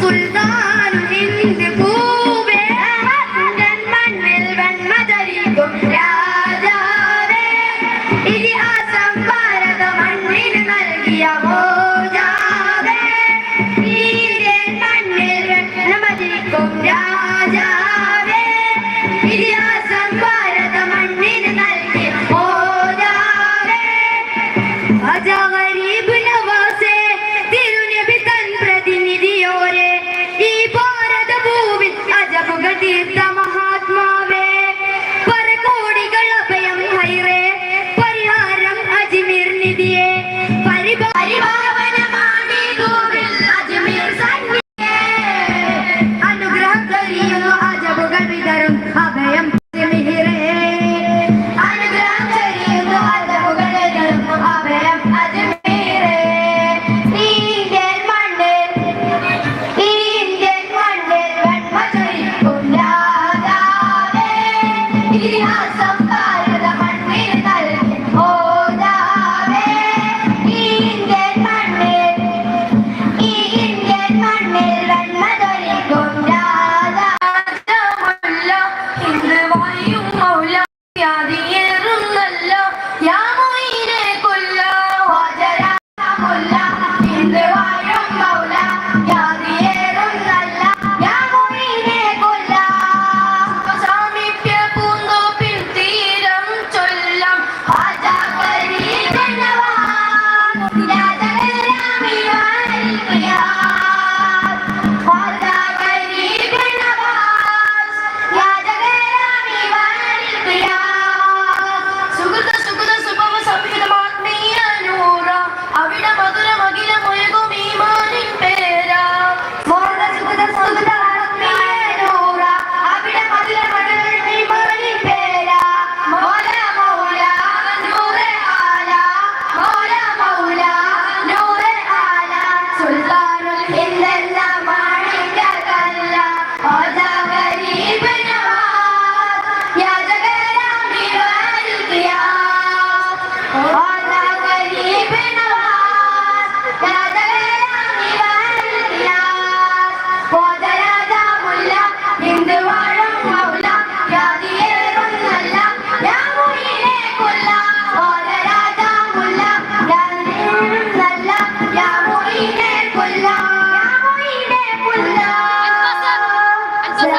സുൽത്താൻ പൂവേ മണ്ണിൽ വെണ്ണ ധരിക്കും. ¡Maldita!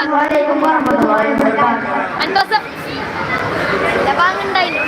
അസ്സലാമു അലൈക്കും വറഹ്മത്തുള്ളാഹി വബറകാതുഹു അൻവസം ലബാങ് ഉണ്ടായിരുന്നു